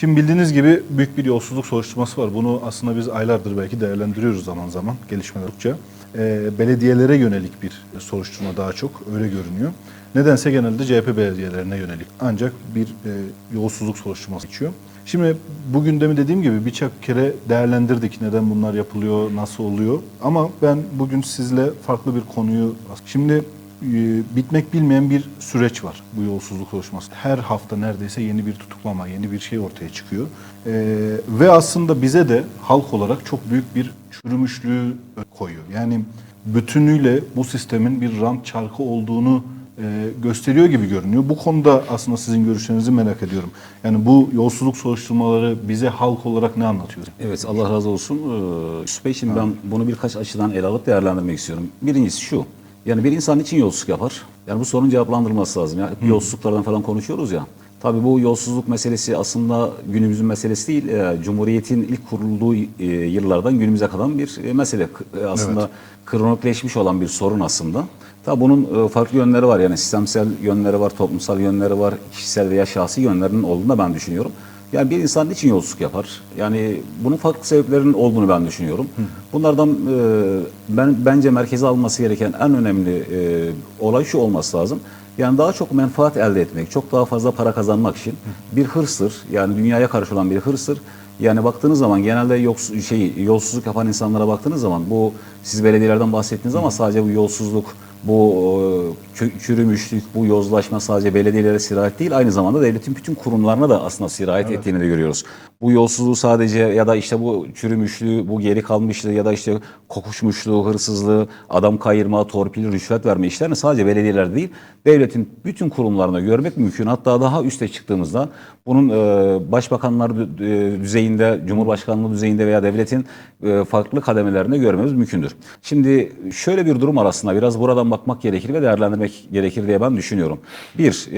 Şimdi bildiğiniz gibi büyük bir yolsuzluk soruşturması var. Bunu aslında biz aylardır belki değerlendiriyoruz zaman zaman gelişmeler oldukça. Ee, belediyelere yönelik bir soruşturma daha çok öyle görünüyor. Nedense genelde CHP belediyelerine yönelik. Ancak bir e, yolsuzluk soruşturması geçiyor. Şimdi bu gündemi dediğim gibi birçok kere değerlendirdik. Neden bunlar yapılıyor, nasıl oluyor. Ama ben bugün sizle farklı bir konuyu... Şimdi e, bitmek bilmeyen bir süreç var bu yolsuzluk soruşturması. Her hafta neredeyse yeni bir tutuklama, yeni bir şey ortaya çıkıyor. E, ve aslında bize de halk olarak çok büyük bir çürümüşlüğü koyuyor. Yani bütünüyle bu sistemin bir rant çarkı olduğunu e, gösteriyor gibi görünüyor. Bu konuda aslında sizin görüşlerinizi merak ediyorum. Yani bu yolsuzluk soruşturmaları bize halk olarak ne anlatıyor? Evet Allah razı olsun. Ee, Yusuf şimdi ben bunu birkaç açıdan ele alıp değerlendirmek istiyorum. Birincisi şu. Yani bir insan için yolsuzluk yapar? Yani bu sorunun cevaplandırılması lazım. Yani hep yolsuzluklardan falan konuşuyoruz ya. Tabii bu yolsuzluk meselesi aslında günümüzün meselesi değil. Ee, Cumhuriyet'in ilk kurulduğu e, yıllardan günümüze kadar bir e, mesele. E, Aslında kronikleşmiş olan bir sorun aslında. Tabii bunun e, farklı yönleri var. Yani sistemsel yönleri var, toplumsal yönleri var, kişisel veya şahsi yönlerinin olduğunu da ben düşünüyorum. Yani bir insan niçin yolsuzluk yapar? Yani bunun farklı sebeplerinin olduğunu ben düşünüyorum. Bunlardan e, ben bence merkeze alınması gereken en önemli e, olay şu olması lazım. Yani daha çok menfaat elde etmek, çok daha fazla para kazanmak için bir hırstır. Yani dünyaya karşı olan bir hırstır. Yani baktığınız zaman genelde yoks şey yolsuzluk yapan insanlara baktığınız zaman bu siz belediyelerden bahsettiniz ama sadece bu yolsuzluk, bu e, çürümüşlük, bu yozlaşma sadece belediyelere sirayet değil aynı zamanda devletin bütün kurumlarına da aslında sirayet ettiğini de görüyoruz. Bu yolsuzluğu sadece ya da işte bu çürümüşlüğü, bu geri kalmışlığı ya da işte kokuşmuşluğu, hırsızlığı, adam kayırma, torpil, rüşvet verme işlerini sadece belediyeler değil devletin bütün kurumlarına görmek mümkün. Hatta daha üste çıktığımızda bunun e, başbakanlar e, düzeyinde, cumhurbaşkanlığı düzeyinde veya devletin e, farklı kademelerinde görmemiz mümkündür. Şimdi şöyle bir durum var aslında biraz buradan bakmak gerekir ve değerlendirmek gerekir diye ben düşünüyorum. Bir,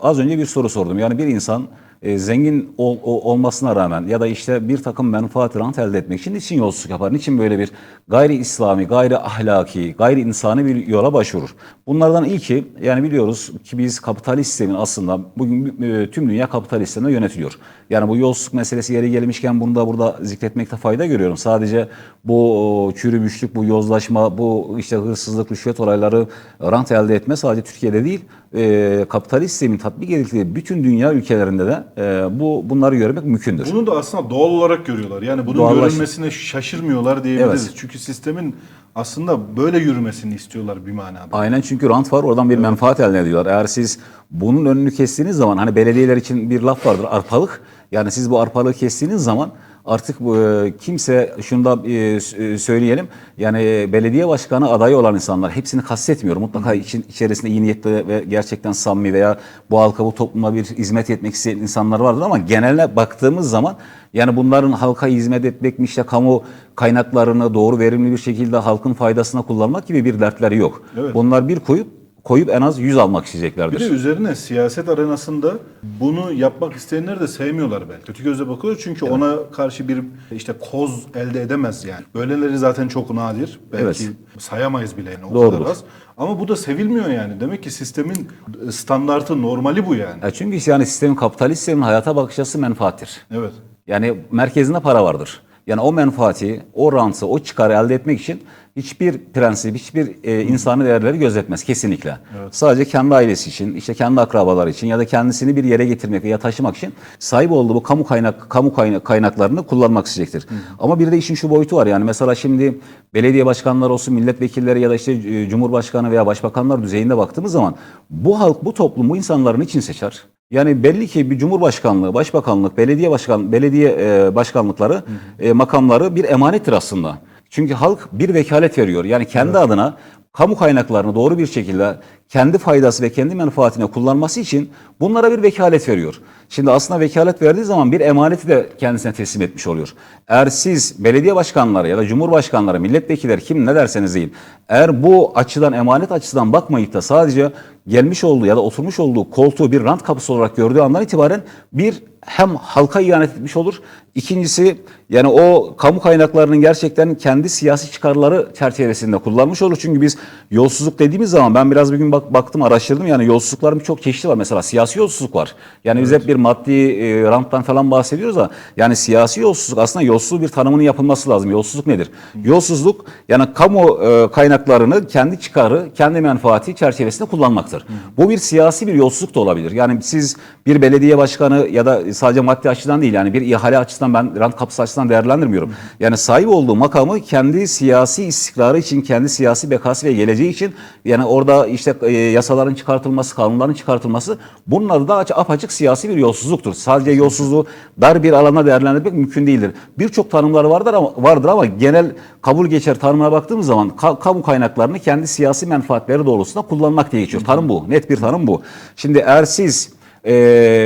az önce bir soru sordum. Yani bir insan e, zengin ol- o- olmasına rağmen ya da işte bir takım menfaat rant elde etmek için niçin yolsuzluk yapar? Niçin böyle bir gayri İslami, gayri ahlaki, gayri insani bir yola başvurur? Bunlardan ilki yani biliyoruz ki biz kapitalist sistemin aslında bugün e, tüm dünya kapitalist sistemle yönetiliyor. Yani bu yolsuzluk meselesi yeri gelmişken bunu da burada zikretmekte fayda görüyorum. Sadece bu çürümüşlük, bu yozlaşma, bu işte hırsızlık, rüşvet olayları rant elde etme sadece Türkiye'de değil, e, kapitalist sistemin tatbik edildiği bütün dünya ülkelerinde de e, bu bunları görmek mümkündür. Bunu da aslında doğal olarak görüyorlar. Yani bunun Doğallaş- görülmesine şaşırmıyorlar diyebiliriz. Evet. Çünkü sistemin aslında böyle yürümesini istiyorlar bir manada. Aynen çünkü rant var oradan bir menfaat elde ediyorlar. Eğer siz bunun önünü kestiğiniz zaman hani belediyeler için bir laf vardır arpalık. Yani siz bu arpalığı kestiğiniz zaman artık e, kimse şunu da e, e, söyleyelim. Yani belediye başkanı adayı olan insanlar hepsini kastetmiyorum. Mutlaka için, içerisinde iyi niyetli ve gerçekten samimi veya bu halka bu topluma bir hizmet etmek isteyen insanlar vardır ama geneline baktığımız zaman yani bunların halka hizmet etmek mi işte kamu kaynaklarını doğru verimli bir şekilde halkın faydasına kullanmak gibi bir dertleri yok. Evet. Bunlar bir koyup koyup en az 100 almak isteyeceklerdir. Bir de üzerine siyaset arenasında bunu yapmak isteyenler de sevmiyorlar belki. Kötü gözle bakıyor çünkü ona karşı bir işte koz elde edemez yani. Böyleleri zaten çok nadir. Belki Evet. sayamayız bile yani o Doğrudur. kadar az. Ama bu da sevilmiyor yani. Demek ki sistemin standartı normali bu yani. Ya çünkü yani sistemin kapitalist sistemin hayata bakış açısı menfaattir. Evet. Yani merkezinde para vardır. Yani o menfaati, o rantı, o çıkarı elde etmek için hiçbir prensip, hiçbir e, insani değerleri gözetmez kesinlikle. Sadece kendi ailesi için, işte kendi akrabaları için ya da kendisini bir yere getirmek veya taşımak için sahip olduğu bu kamu kaynak kamu kaynak, kaynaklarını kullanmak isteyecektir. Ama bir de işin şu boyutu var yani mesela şimdi belediye başkanları olsun, milletvekilleri ya da işte e, cumhurbaşkanı veya başbakanlar düzeyinde baktığımız zaman bu halk, bu toplum, bu insanların için seçer. Yani belli ki bir cumhurbaşkanlığı, başbakanlık, belediye başkan, belediye e, başkanlıkları, e, makamları bir emanettir aslında. Çünkü halk bir vekalet veriyor. Yani kendi adına kamu kaynaklarını doğru bir şekilde kendi faydası ve kendi menfaatine kullanması için bunlara bir vekalet veriyor. Şimdi aslında vekalet verdiği zaman bir emaneti de kendisine teslim etmiş oluyor. Eğer siz belediye başkanları ya da cumhurbaşkanları, milletvekilleri kim ne derseniz deyin. Eğer bu açıdan emanet açıdan bakmayıp da sadece gelmiş olduğu ya da oturmuş olduğu koltuğu bir rant kapısı olarak gördüğü andan itibaren bir hem halka ihanet etmiş olur. İkincisi yani o kamu kaynaklarının gerçekten kendi siyasi çıkarları çerçevesinde kullanmış olur. Çünkü biz yolsuzluk dediğimiz zaman ben biraz bir gün bak, baktım araştırdım yani yolsuzlukların birçok çeşidi var. Mesela siyasi yolsuzluk var. Yani biz hep bir maddi e, ranttan falan bahsediyoruz ama yani siyasi yolsuzluk aslında yolsuzluğu bir tanımının yapılması lazım. Yolsuzluk nedir? Yolsuzluk yani kamu e, kaynaklarını kendi çıkarı, kendi menfaati çerçevesinde kullanmaktır. Bu bir siyasi bir yolsuzluk da olabilir. Yani siz bir belediye başkanı ya da sadece maddi açıdan değil yani bir ihale açısından ben rant kapısı açısından değerlendirmiyorum. Yani sahip olduğu makamı kendi siyasi istikrarı için, kendi siyasi bekası ve geleceği için yani orada işte e, yasaların çıkartılması, kanunların çıkartılması bunun adı da aç- apaçık siyasi bir yolsuzluktur. Sadece yolsuzluğu dar bir alana değerlendirmek mümkün değildir. Birçok tanımlar vardır ama vardır ama genel kabul geçer tanımlara baktığımız zaman ka- kamu kaynaklarını kendi siyasi menfaatleri doğrultusunda kullanmak diye geçiyor. Tanım bu. Net bir tanım bu. Şimdi eğer siz e,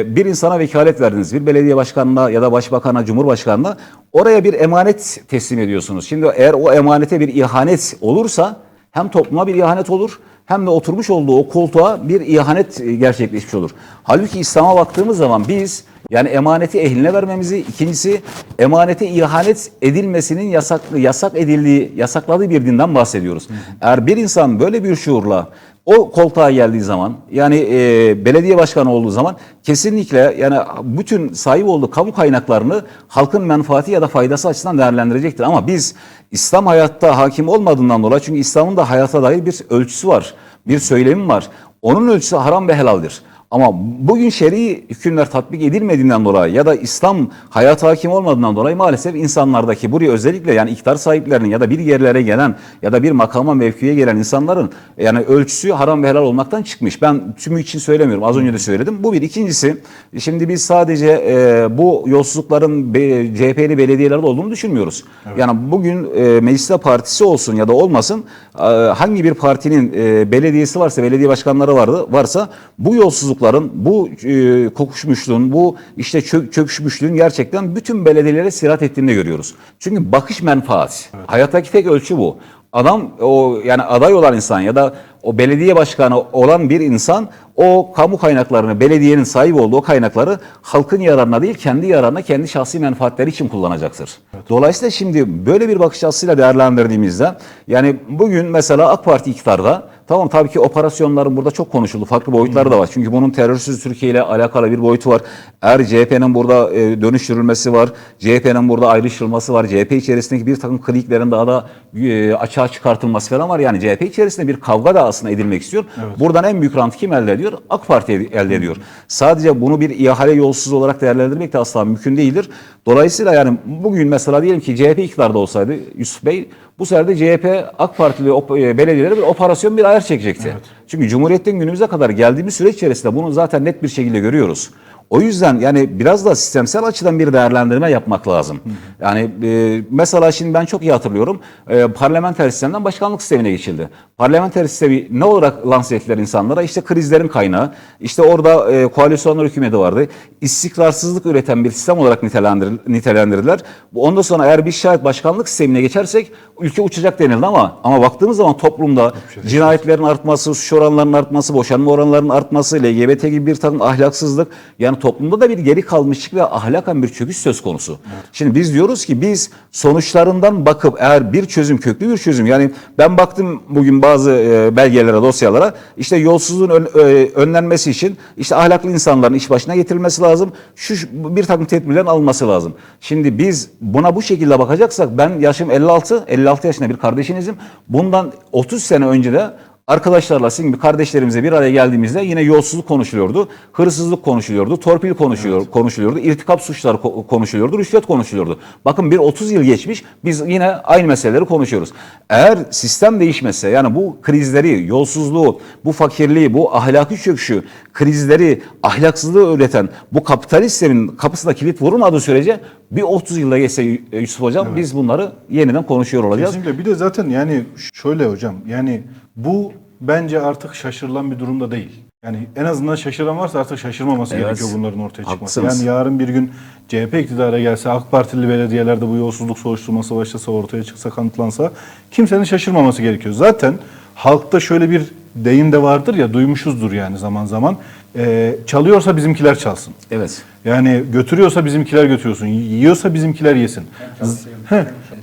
bir insana vekalet verdiniz. Bir belediye başkanına ya da başbakana, cumhurbaşkanına oraya bir emanet teslim ediyorsunuz. Şimdi eğer o emanete bir ihanet olursa hem topluma bir ihanet olur hem de oturmuş olduğu o koltuğa bir ihanet e, gerçekleşmiş olur. Halbuki İslam'a baktığımız zaman biz yani emaneti ehline vermemizi, ikincisi emanete ihanet edilmesinin yasak yasak edildiği, yasakladığı bir dinden bahsediyoruz. Eğer bir insan böyle bir şuurla o koltuğa geldiği zaman yani e, belediye başkanı olduğu zaman kesinlikle yani bütün sahip olduğu kamu kaynaklarını halkın menfaati ya da faydası açısından değerlendirecektir. Ama biz İslam hayatta hakim olmadığından dolayı çünkü İslam'ın da hayata dair bir ölçüsü var, bir söylemi var. Onun ölçüsü haram ve helaldir. Ama bugün şer'i hükümler tatbik edilmediğinden dolayı ya da İslam hayata hakim olmadığından dolayı maalesef insanlardaki buraya özellikle yani iktidar sahiplerinin ya da bir yerlere gelen ya da bir makama mevkiye gelen insanların yani ölçüsü haram ve helal olmaktan çıkmış. Ben tümü için söylemiyorum. Az önce de söyledim. Bu bir. İkincisi şimdi biz sadece e, bu yolsuzlukların be, CHP'li belediyelerde olduğunu düşünmüyoruz. Yani bugün e, mecliste partisi olsun ya da olmasın e, hangi bir partinin e, belediyesi varsa, belediye başkanları vardı varsa bu yolsuzlukların, bu e, kokuşmuşluğun, bu işte çö- çöküşmüşlüğün gerçekten bütün belediyelere sirat ettiğini görüyoruz. Çünkü bakış menfaat. Hayattaki tek ölçü bu. Adam o yani aday olan insan ya da o belediye başkanı olan bir insan o kamu kaynaklarını, belediyenin sahip olduğu kaynakları halkın yararına değil kendi yararına, kendi şahsi menfaatleri için kullanacaktır. Dolayısıyla şimdi böyle bir bakış açısıyla değerlendirdiğimizde yani bugün mesela AK Parti iktidarda Tamam tabii ki operasyonların burada çok konuşuldu. Farklı boyutları da var. Çünkü bunun terörsüz Türkiye ile alakalı bir boyutu var. Eğer CHP'nin burada e, dönüştürülmesi var. CHP'nin burada ayrıştırılması var. CHP içerisindeki bir takım kliklerin daha da e, açığa çıkartılması falan var. Yani CHP içerisinde bir kavga da aslında edilmek istiyor. Buradan en büyük rantı kim elde ediyor? AK Parti elde ediyor. Sadece bunu bir ihale yolsuz olarak değerlendirmek de asla mümkün değildir. Dolayısıyla yani bugün mesela diyelim ki CHP iktidarda olsaydı Yusuf Bey bu sefer de CHP AK Partili e, belediyelere bir operasyon bir ayar çekecekti. Çünkü Cumhuriyet'ten günümüze kadar geldiğimiz süreç içerisinde bunu zaten net bir şekilde görüyoruz. O yüzden yani biraz da sistemsel açıdan bir değerlendirme yapmak lazım. Yani e, mesela şimdi ben çok iyi hatırlıyorum. E, parlamenter sistemden başkanlık sistemine geçildi. Parlamenter sistemi ne olarak lanse ettiler insanlara? İşte krizlerin kaynağı. İşte orada e, koalisyonlar hükümeti vardı. İstikrarsızlık üreten bir sistem olarak nitelendir- nitelendirdiler. Bu- Ondan sonra eğer bir şayet başkanlık sistemine geçersek ülke uçacak denildi ama ama baktığımız zaman toplumda cinayetlerin artması, suç oranlarının artması, boşanma oranlarının artması, LGBT gibi bir takım ahlaksızlık yani toplumda da bir geri kalmışlık ve ahlaken bir çöküş söz konusu. Şimdi biz diyoruz ki biz sonuçlarından bakıp eğer bir çözüm köklü bir çözüm yani ben baktım bugün bazı e, belgelere, dosyalara işte yolsuzluğun e, önlenmesi için işte ahlaklı insanların iş başına getirilmesi lazım. Şu- bir takım tedbirlerin alınması lazım. Şimdi biz buna bu şekilde bakacaksak ben yaşım 56, 56 yaşında bir kardeşinizim. Bundan 30 sene önce de Arkadaşlarla sizin gibi kardeşlerimize bir araya geldiğimizde yine yolsuzluk konuşuluyordu, hırsızlık konuşuluyordu, torpil konuşuluyor, konuşuluyordu, irtikap suçları ko- konuşuluyordu, rüşvet konuşuluyordu. Bakın bir 30 yıl geçmiş biz yine aynı meseleleri konuşuyoruz. Eğer sistem değişmezse yani bu krizleri, yolsuzluğu, bu fakirliği, bu ahlaki çöküşü, krizleri, ahlaksızlığı üreten bu kapitalist sistemin kapısına kilit vurulmadığı sürece bir 30 yılda geçse Yusuf Hocam biz bunları yeniden konuşuyor olacağız. Kesinlikle. Bir de zaten yani şöyle hocam yani bu bence artık şaşırılan bir durumda değil. Yani en azından şaşıran varsa artık şaşırmaması Evet. gerekiyor bunların ortaya çıkması. Haklısınız. Yani yarın bir gün CHP iktidara gelse, AK Partili belediyelerde bu yolsuzluk soruşturması başlasa, ortaya çıksa, kanıtlansa kimsenin şaşırmaması gerekiyor. Zaten halkta şöyle bir deyim de vardır ya duymuşuzdur yani zaman zaman. Ee, çalıyorsa bizimkiler çalsın. Evet. Yani götürüyorsa bizimkiler götürüyorsun. Yiyorsa bizimkiler yesin.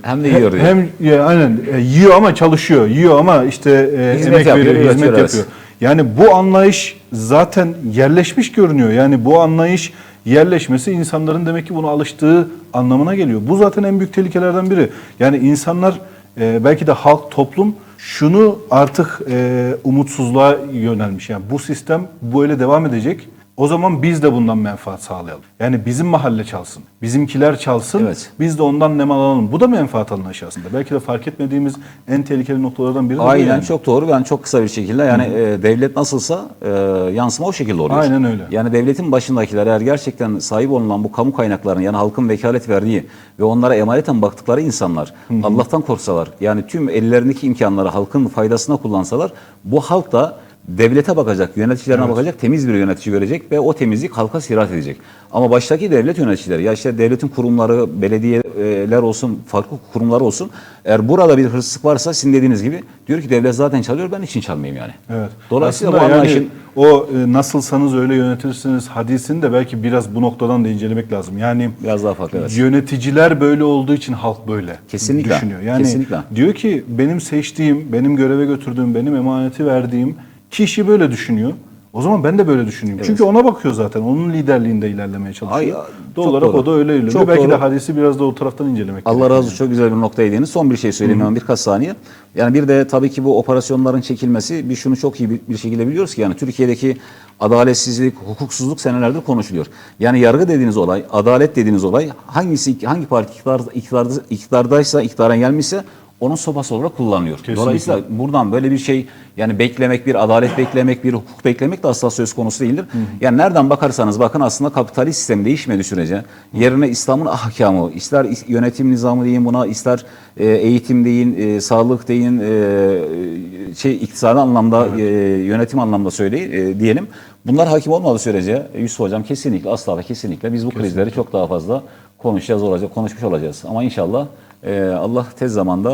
Hem de yiyor diyor. Hem ya, aynen e, yiyor ama çalışıyor. Yiyor ama işte e, Hizmet emek yapıyor, veriyor, hizmet yapıyor. Yani bu anlayış zaten yerleşmiş görünüyor. Yani bu anlayış yerleşmesi insanların demek ki buna alıştığı anlamına geliyor. Bu zaten en büyük tehlikelerden biri. Yani insanlar e, belki de halk, toplum şunu artık e, umutsuzluğa yönelmiş. Yani bu sistem böyle devam edecek. O zaman biz de bundan menfaat sağlayalım. Yani bizim mahalle çalsın, bizimkiler çalsın, Evet. biz de ondan nem alalım. Bu da menfaat anlayışı aslında. Belki de fark etmediğimiz en tehlikeli noktalardan biri de Aynen yani. çok doğru. Ben çok kısa bir şekilde yani e, devlet nasılsa e, yansıma o şekilde oluyor. Aynen öyle. Yani devletin başındakiler eğer gerçekten sahip olunan bu kamu kaynaklarını yani halkın vekalet verdiği ve onlara emaneten baktıkları insanlar Allah'tan korksalar yani tüm ellerindeki imkanları halkın faydasına kullansalar bu halk da devlete bakacak, yöneticilerine bakacak, temiz bir yönetici görecek ve o temizlik halka sirayet edecek. Ama baştaki devlet yöneticileri, ya işte devletin kurumları, belediyeler olsun, farklı kurumlar olsun, eğer burada bir hırsızlık varsa sizin dediğiniz gibi diyor ki devlet zaten çalıyor, ben için çalmayayım yani. Evet. Dolayısıyla Aslında bu anlayışın yani o e, nasılsanız öyle yönetirsiniz hadisini de belki biraz bu noktadan da incelemek lazım. Yani biraz daha farklı. Evet. yöneticiler böyle olduğu için halk böyle Kesinlikle. düşünüyor. Yani Kesinlikle. diyor ki benim seçtiğim, benim göreve götürdüğüm, benim emaneti verdiğim kişi böyle düşünüyor. O zaman ben de böyle düşüneyim. Çünkü ona bakıyor zaten. Onun liderliğinde ilerlemeye çalışıyor. Ay, Doğal olarak doğru. o da öyle ilerliyor. Çok Belki de doğru. hadisi biraz da o taraftan incelemek Allah razı olsun çok güzel bir noktaya değindiniz. Son bir şey söyleyeyim hemen birkaç saniye. Yani bir de tabii ki bu operasyonların çekilmesi bir şunu çok iyi bir, bir şekilde biliyoruz ki yani Türkiye'deki adaletsizlik, hukuksuzluk senelerdir konuşuluyor. Yani yargı dediğiniz olay, adalet dediğiniz olay hangisi hangi parti iktidar, iktidarda, iktidardaysa, iktidara gelmişse onun sopası olarak kullanılıyor. Kesinlikle. Dolayısıyla buradan böyle bir şey yani beklemek, bir adalet beklemek, bir hukuk beklemek de asla söz konusu değildir. Yani nereden bakarsanız bakın aslında kapitalist sistem değişmediği sürece yerine İslam'ın ahkamı, ister is- yönetim nizamı deyin buna, ister e, eğitim deyin, e, sağlık deyin, e, şey iktisadi anlamda, e, yönetim anlamda söyleyin e, diyelim. Bunlar hakim olmadığı sürece Yusuf Hocam kesinlikle asla ve kesinlikle biz bu krizleri çok daha fazla konuşacağız olacak, konuşmuş olacağız. Ama inşallah e, Allah tez zamanda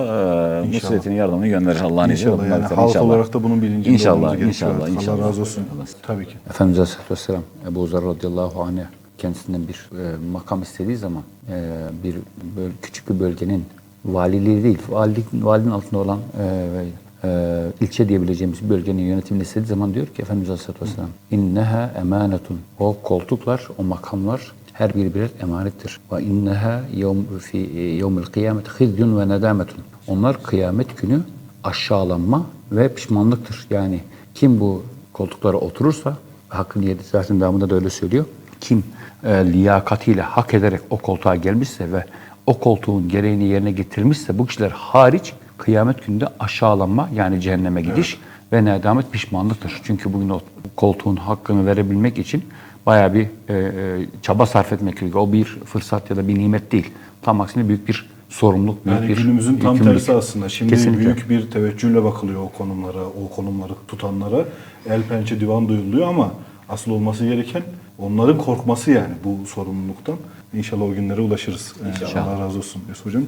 e, nusretini yardımını gönderir Allah'ın izniyle. İnşallah yani halk inşallah. olarak da bunun bilincinde İnşallah, olmamız gerekiyor. inşallah, Allah inşallah. razı olsun. Tabii ki. Efendimiz Aleyhisselatü Vesselam Ebu Zer radıyallahu anh kendisinden bir e, makam istediği zaman e, bir böyle küçük bir bölgenin valiliği değil, valilik, valinin altında olan e, ve, e, ilçe diyebileceğimiz bir bölgenin yönetimini istediği zaman diyor ki Efendimiz Aleyhisselatü Vesselam inneha emanetun o koltuklar, o makamlar her biri birer emanettir. Ve inneha yevm fi yevmil kıyamet hizyun ve nedametun. Onlar kıyamet günü aşağılanma ve pişmanlıktır. Yani kim bu koltuklara oturursa hakkın yedi zaten devamında da öyle söylüyor. Kim e, liyakatiyle hak ederek o koltuğa gelmişse ve o koltuğun gereğini yerine getirmişse bu kişiler hariç kıyamet gününde aşağılanma yani cehenneme gidiş ve nedamet pişmanlıktır. Çünkü bugün o koltuğun hakkını verebilmek için bayağı bir e, e, çaba sarf etmek gerekiyor. O bir fırsat ya da bir nimet değil. Tam aksine büyük bir sorumluluk, büyük Yani bir günümüzün tam yükümlülük. tersi aslında. Şimdi Kesinlikle. büyük bir teveccühle bakılıyor o konumlara, o konumları tutanlara. El pençe divan duyuluyor ama asıl olması gereken onların korkması yani bu sorumluluktan. İnşallah o günlere ulaşırız. Ee, Allah razı olsun Yusuf Hocam.